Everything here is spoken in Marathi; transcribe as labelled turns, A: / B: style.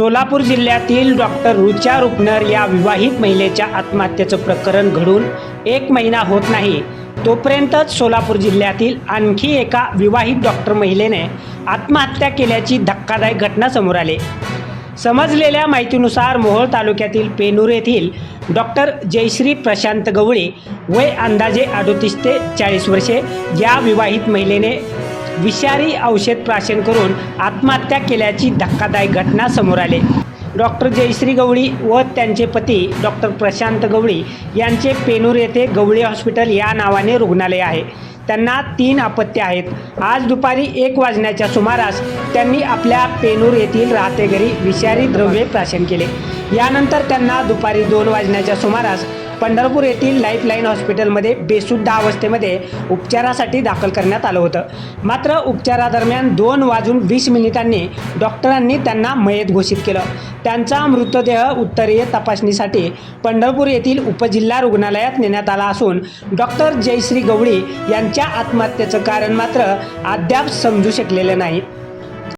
A: सोलापूर जिल्ह्यातील डॉक्टर रुचा रुपनर या विवाहित महिलेच्या आत्महत्येचं प्रकरण घडून एक महिना होत नाही. तोपर्यंतच सोलापूर जिल्ह्यातील आणखी एका विवाहित डॉक्टर महिलेने आत्महत्या केल्याची धक्कादायक घटना समोर आली. समजलेल्या माहितीनुसार मोहोळ तालुक्यातील पेनूर येथील डॉक्टर जयश्री प्रशांत गवळी वय अंदाजे अडोतीस ते चाळीस वर्षे या विवाहित महिलेने विषारी औषध प्राशन करून आत्महत्या केल्याची धक्कादायक घटना समोर आली. डॉक्टर जयश्री गवळी व त्यांचे पती डॉक्टर प्रशांत गवळी यांचे पेनूर येथे गवळी हॉस्पिटल या नावाने रुग्णालय आहे. त्यांना तीन अपत्य आहेत. आज दुपारी एक वाजण्याच्या सुमारास त्यांनी आपल्या पेनूर येथील राहते घरी विषारी द्रव्ये प्राशन केले. यानंतर त्यांना दुपारी दोन वाजण्याच्या सुमारास पंढरपूर येथील लाईफलाईन हॉस्पिटलमध्ये बेशुद्ध अवस्थेमध्ये उपचारासाठी दाखल करण्यात आलं होतं. मात्र उपचारादरम्यान दोन वाजून वीस मिनिटांनी डॉक्टरांनी त्यांना मयत घोषित केलं. त्यांचा मृतदेह उत्तरीय तपासणीसाठी पंढरपूर येथील उपजिल्हा रुग्णालयात नेण्यात आला असून डॉक्टर जयश्री गवळी यांच्या आत्महत्येचं कारण मात्र अद्याप समजू शकलेलं नाही.